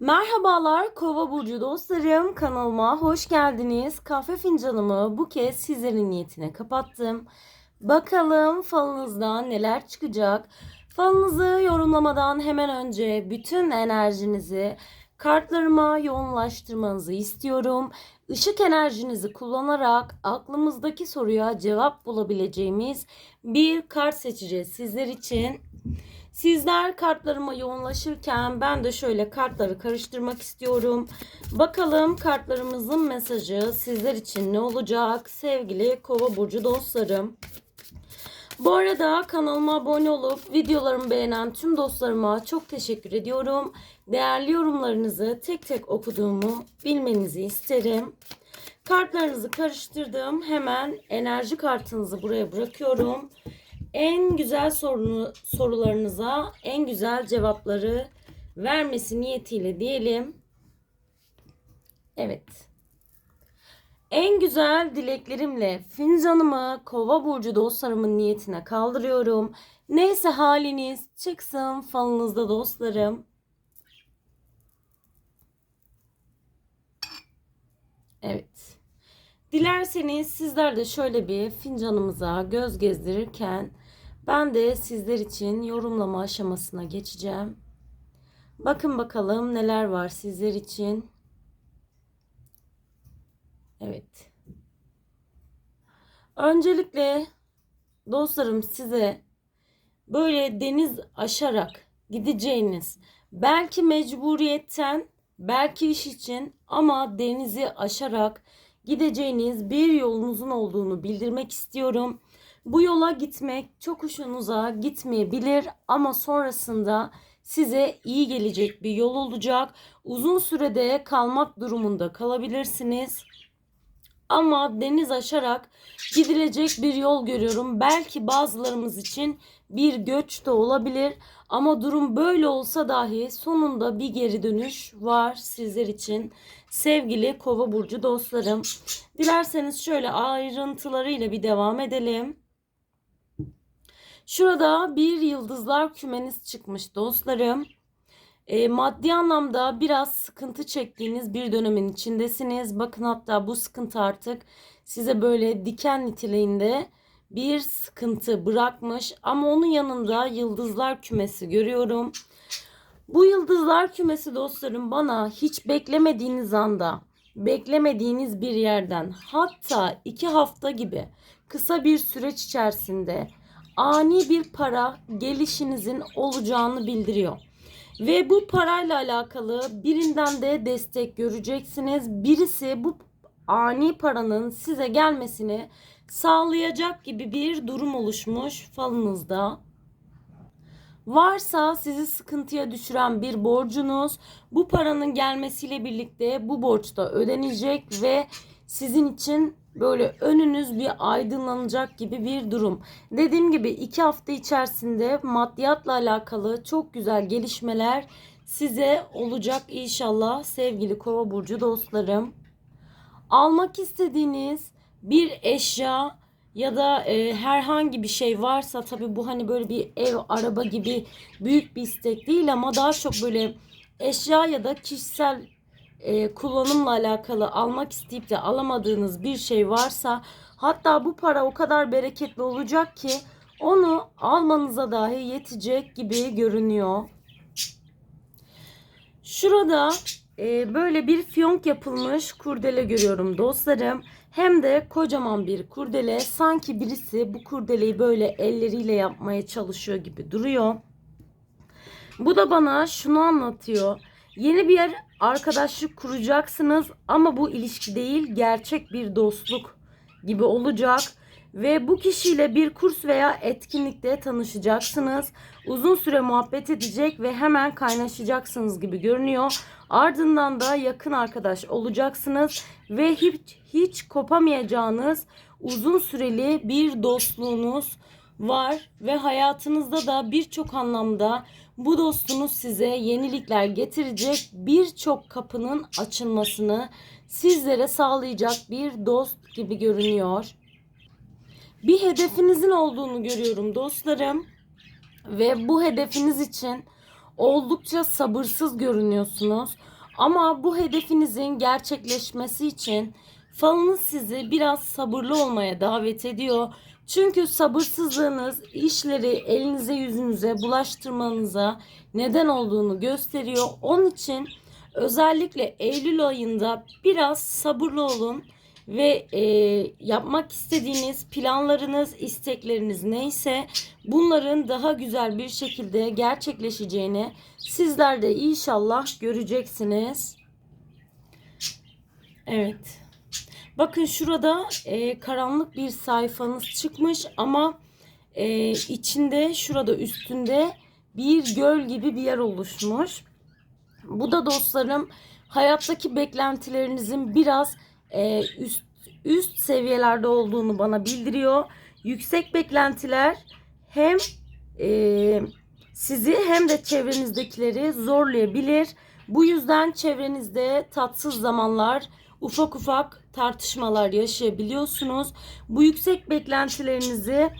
Merhabalar Kova burcu dostlarım kanalıma hoş geldiniz. Kahve fincanımı bu kez sizlerin niyetine kapattım. Bakalım falınızdan neler çıkacak. Falınızı yorumlamadan hemen önce bütün enerjinizi kartlarıma yoğunlaştırmanızı istiyorum. Işık enerjinizi kullanarak aklımızdaki soruya cevap bulabileceğimiz bir kart seçeceğiz sizler için. Sizler kartlarıma yoğunlaşırken ben de şöyle kartları karıştırmak istiyorum. Bakalım kartlarımızın mesajı sizler için ne olacak sevgili kova burcu dostlarım. Bu arada kanalıma abone olup videolarımı beğenen tüm dostlarıma çok teşekkür ediyorum. Değerli yorumlarınızı tek tek okuduğumu bilmenizi isterim. Kartlarınızı karıştırdım. Hemen enerji kartınızı buraya bırakıyorum en güzel sorunu, sorularınıza en güzel cevapları vermesi niyetiyle diyelim. Evet. En güzel dileklerimle fincanımı kova burcu dostlarımın niyetine kaldırıyorum. Neyse haliniz çıksın falınızda dostlarım. Evet. Dilerseniz sizler de şöyle bir fincanımıza göz gezdirirken ben de sizler için yorumlama aşamasına geçeceğim. Bakın bakalım neler var sizler için. Evet. Öncelikle dostlarım size böyle deniz aşarak gideceğiniz belki mecburiyetten belki iş için ama denizi aşarak gideceğiniz bir yolunuzun olduğunu bildirmek istiyorum. Bu yola gitmek çok hoşunuza gitmeyebilir ama sonrasında size iyi gelecek bir yol olacak. Uzun sürede kalmak durumunda kalabilirsiniz. Ama deniz aşarak gidilecek bir yol görüyorum. Belki bazılarımız için bir göç de olabilir. Ama durum böyle olsa dahi sonunda bir geri dönüş var sizler için. Sevgili Kova burcu dostlarım. Dilerseniz şöyle ayrıntılarıyla bir devam edelim. Şurada bir yıldızlar kümeniz çıkmış dostlarım. E, maddi anlamda biraz sıkıntı çektiğiniz bir dönemin içindesiniz. Bakın hatta bu sıkıntı artık size böyle diken niteliğinde bir sıkıntı bırakmış. Ama onun yanında yıldızlar kümesi görüyorum. Bu yıldızlar kümesi dostlarım bana hiç beklemediğiniz anda, beklemediğiniz bir yerden hatta iki hafta gibi kısa bir süreç içerisinde ani bir para gelişinizin olacağını bildiriyor. Ve bu parayla alakalı birinden de destek göreceksiniz. Birisi bu ani paranın size gelmesini sağlayacak gibi bir durum oluşmuş falınızda. Varsa sizi sıkıntıya düşüren bir borcunuz bu paranın gelmesiyle birlikte bu borç da ödenecek ve sizin için böyle önünüz bir aydınlanacak gibi bir durum. Dediğim gibi iki hafta içerisinde maddiyatla alakalı çok güzel gelişmeler size olacak inşallah sevgili kova burcu dostlarım. Almak istediğiniz bir eşya ya da e, herhangi bir şey varsa tabi bu hani böyle bir ev, araba gibi büyük bir istek değil ama daha çok böyle eşya ya da kişisel e, kullanımla alakalı almak isteyip de alamadığınız bir şey varsa hatta bu para o kadar bereketli olacak ki onu almanıza dahi yetecek gibi görünüyor. Şurada e, böyle bir fiyonk yapılmış kurdele görüyorum dostlarım. Hem de kocaman bir kurdele. Sanki birisi bu kurdeleyi böyle elleriyle yapmaya çalışıyor gibi duruyor. Bu da bana şunu anlatıyor. Yeni bir arkadaşlık kuracaksınız ama bu ilişki değil gerçek bir dostluk gibi olacak ve bu kişiyle bir kurs veya etkinlikte tanışacaksınız. Uzun süre muhabbet edecek ve hemen kaynaşacaksınız gibi görünüyor. Ardından da yakın arkadaş olacaksınız ve hiç hiç kopamayacağınız uzun süreli bir dostluğunuz var ve hayatınızda da birçok anlamda bu dostunuz size yenilikler getirecek birçok kapının açılmasını sizlere sağlayacak bir dost gibi görünüyor. Bir hedefinizin olduğunu görüyorum dostlarım ve bu hedefiniz için oldukça sabırsız görünüyorsunuz. Ama bu hedefinizin gerçekleşmesi için falınız sizi biraz sabırlı olmaya davet ediyor. Çünkü sabırsızlığınız işleri elinize yüzünüze bulaştırmanıza neden olduğunu gösteriyor. Onun için özellikle Eylül ayında biraz sabırlı olun ve e, yapmak istediğiniz planlarınız, istekleriniz neyse bunların daha güzel bir şekilde gerçekleşeceğini sizler de inşallah göreceksiniz. Evet. Bakın şurada e, karanlık bir sayfanız çıkmış ama e, içinde şurada üstünde bir göl gibi bir yer oluşmuş. Bu da dostlarım hayattaki beklentilerinizin biraz e, üst üst seviyelerde olduğunu bana bildiriyor. Yüksek beklentiler hem e, sizi hem de çevrenizdekileri zorlayabilir. Bu yüzden çevrenizde tatsız zamanlar, ufak ufak tartışmalar yaşayabiliyorsunuz. Bu yüksek beklentilerinizi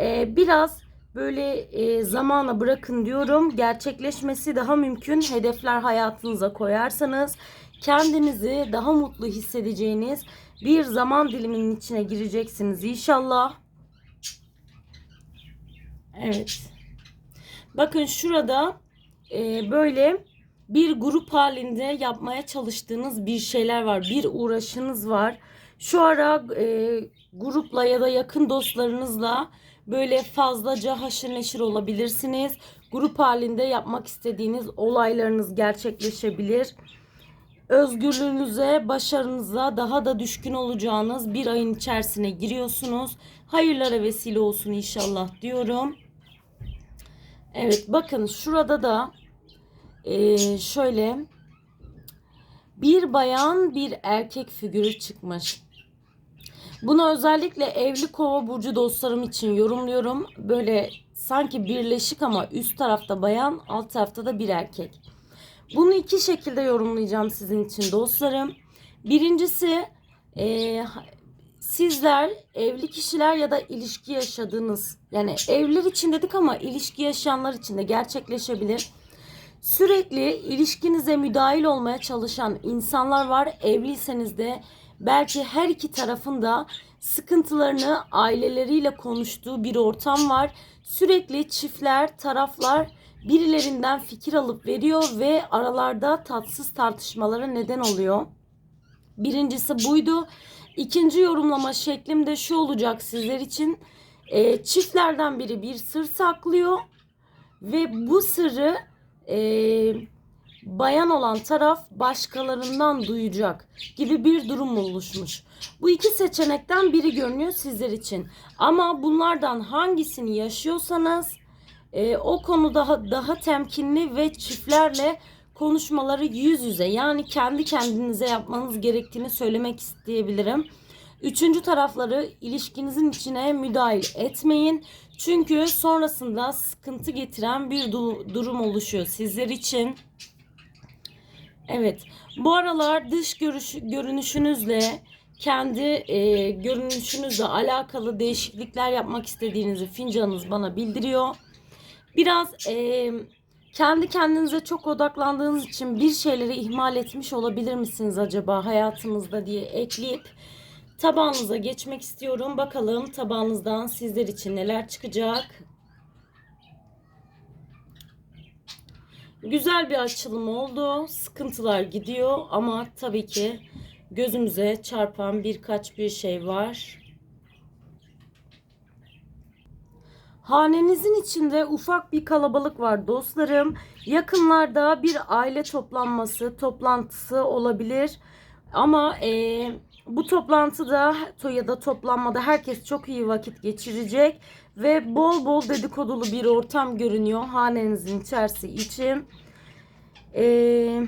e, biraz böyle e, zamana bırakın diyorum. Gerçekleşmesi daha mümkün. Hedefler hayatınıza koyarsanız kendinizi daha mutlu hissedeceğiniz bir zaman diliminin içine gireceksiniz inşallah. Evet. Bakın şurada e, böyle bir grup halinde yapmaya çalıştığınız bir şeyler var. Bir uğraşınız var. Şu ara e, grupla ya da yakın dostlarınızla böyle fazlaca haşır neşir olabilirsiniz. Grup halinde yapmak istediğiniz olaylarınız gerçekleşebilir. Özgürlüğünüze, başarınıza daha da düşkün olacağınız bir ayın içerisine giriyorsunuz. Hayırlara vesile olsun inşallah diyorum. Evet bakın şurada da e, şöyle bir bayan bir erkek figürü çıkmış. Bunu özellikle evli kova burcu dostlarım için yorumluyorum. Böyle sanki birleşik ama üst tarafta bayan, alt tarafta da bir erkek. Bunu iki şekilde yorumlayacağım sizin için dostlarım. Birincisi e, sizler evli kişiler ya da ilişki yaşadığınız yani evliler için dedik ama ilişki yaşayanlar için de gerçekleşebilir. Sürekli ilişkinize müdahil olmaya çalışan insanlar var. Evliyseniz de belki her iki tarafın da sıkıntılarını aileleriyle konuştuğu bir ortam var. Sürekli çiftler, taraflar birilerinden fikir alıp veriyor ve aralarda tatsız tartışmalara neden oluyor. Birincisi buydu. İkinci yorumlama şeklim de şu olacak sizler için. E, çiftlerden biri bir sır saklıyor ve bu sırrı e, bayan olan taraf başkalarından duyacak gibi bir durum oluşmuş. Bu iki seçenekten biri görünüyor sizler için. Ama bunlardan hangisini yaşıyorsanız e, o konu daha daha temkinli ve çiftlerle konuşmaları yüz yüze yani kendi kendinize yapmanız gerektiğini söylemek isteyebilirim. Üçüncü tarafları ilişkinizin içine müdahil etmeyin. Çünkü sonrasında sıkıntı getiren bir durum oluşuyor sizler için. Evet. Bu aralar dış görüş, görünüşünüzle kendi e, görünüşünüzle alakalı değişiklikler yapmak istediğinizi fincanınız bana bildiriyor. Biraz e, kendi kendinize çok odaklandığınız için bir şeyleri ihmal etmiş olabilir misiniz acaba hayatınızda diye ekleyip tabağınıza geçmek istiyorum. Bakalım tabağınızdan sizler için neler çıkacak. Güzel bir açılım oldu. Sıkıntılar gidiyor ama tabii ki gözümüze çarpan birkaç bir şey var. Hanenizin içinde ufak bir kalabalık var dostlarım. Yakınlarda bir aile toplanması, toplantısı olabilir. Ama e, bu toplantıda ya da toplanmada herkes çok iyi vakit geçirecek ve bol bol dedikodulu bir ortam görünüyor hanenizin içerisi için. Ee,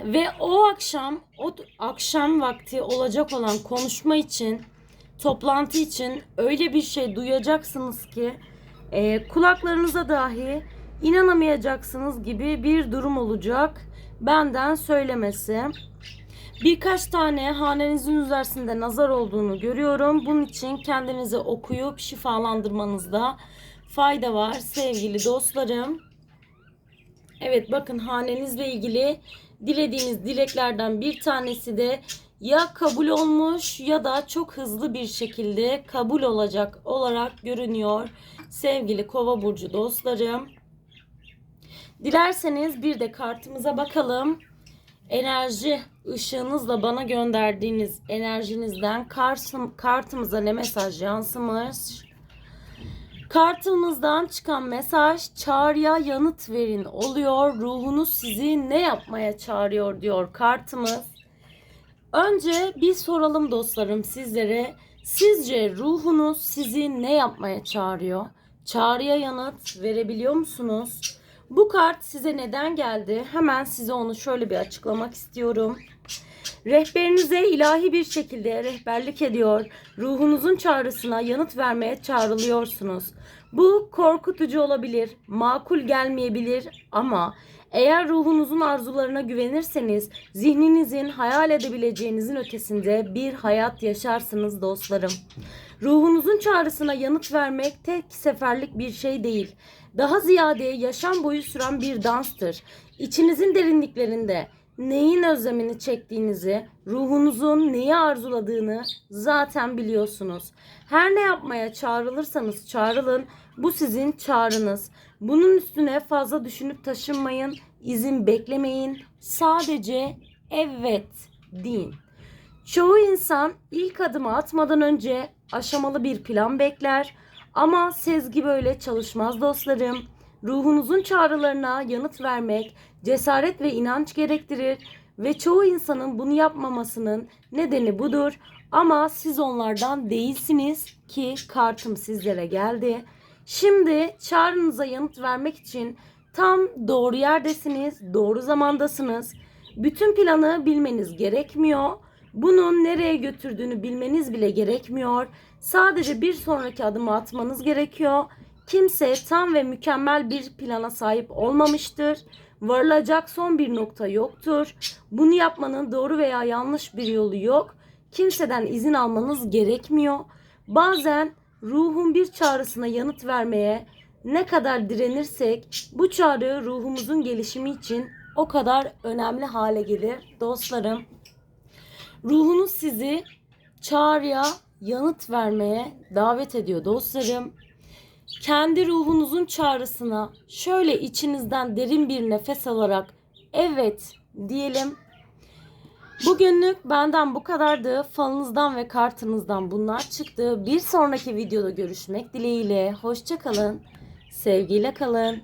ve o akşam o akşam vakti olacak olan konuşma için toplantı için öyle bir şey duyacaksınız ki e, kulaklarınıza dahi inanamayacaksınız gibi bir durum olacak. Benden söylemesi. Birkaç tane hanenizin üzerinde nazar olduğunu görüyorum. Bunun için kendinizi okuyup şifalandırmanızda fayda var sevgili dostlarım. Evet bakın hanenizle ilgili dilediğiniz dileklerden bir tanesi de ya kabul olmuş ya da çok hızlı bir şekilde kabul olacak olarak görünüyor. Sevgili Kova burcu dostlarım. Dilerseniz bir de kartımıza bakalım. Enerji ışığınızla bana gönderdiğiniz enerjinizden kartım, kartımıza ne mesaj yansımış? Kartınızdan çıkan mesaj çağrıya yanıt verin oluyor. Ruhunuz sizi ne yapmaya çağırıyor diyor kartımız. Önce bir soralım dostlarım sizlere. Sizce ruhunuz sizi ne yapmaya çağırıyor? Çağrıya yanıt verebiliyor musunuz? Bu kart size neden geldi? Hemen size onu şöyle bir açıklamak istiyorum. Rehberinize ilahi bir şekilde rehberlik ediyor. Ruhunuzun çağrısına yanıt vermeye çağrılıyorsunuz. Bu korkutucu olabilir, makul gelmeyebilir ama eğer ruhunuzun arzularına güvenirseniz zihninizin hayal edebileceğinizin ötesinde bir hayat yaşarsınız dostlarım. Ruhunuzun çağrısına yanıt vermek tek seferlik bir şey değil. Daha ziyade yaşam boyu süren bir danstır. İçinizin derinliklerinde neyin özlemini çektiğinizi, ruhunuzun neyi arzuladığını zaten biliyorsunuz. Her ne yapmaya çağrılırsanız çağrılın, bu sizin çağrınız. Bunun üstüne fazla düşünüp taşınmayın, izin beklemeyin. Sadece evet deyin. Çoğu insan ilk adımı atmadan önce aşamalı bir plan bekler ama sezgi böyle çalışmaz dostlarım. Ruhunuzun çağrılarına yanıt vermek cesaret ve inanç gerektirir ve çoğu insanın bunu yapmamasının nedeni budur. Ama siz onlardan değilsiniz ki kartım sizlere geldi. Şimdi çağrınıza yanıt vermek için tam doğru yerdesiniz, doğru zamandasınız. Bütün planı bilmeniz gerekmiyor. Bunun nereye götürdüğünü bilmeniz bile gerekmiyor. Sadece bir sonraki adımı atmanız gerekiyor. Kimse tam ve mükemmel bir plana sahip olmamıştır. Varılacak son bir nokta yoktur. Bunu yapmanın doğru veya yanlış bir yolu yok. Kimseden izin almanız gerekmiyor. Bazen ruhun bir çağrısına yanıt vermeye ne kadar direnirsek bu çağrı ruhumuzun gelişimi için o kadar önemli hale gelir dostlarım. Ruhunuz sizi çağrıya yanıt vermeye davet ediyor dostlarım. Kendi ruhunuzun çağrısına şöyle içinizden derin bir nefes alarak evet diyelim. Bugünlük benden bu kadardı. Falınızdan ve kartınızdan bunlar çıktı. Bir sonraki videoda görüşmek dileğiyle. Hoşçakalın. Sevgiyle kalın.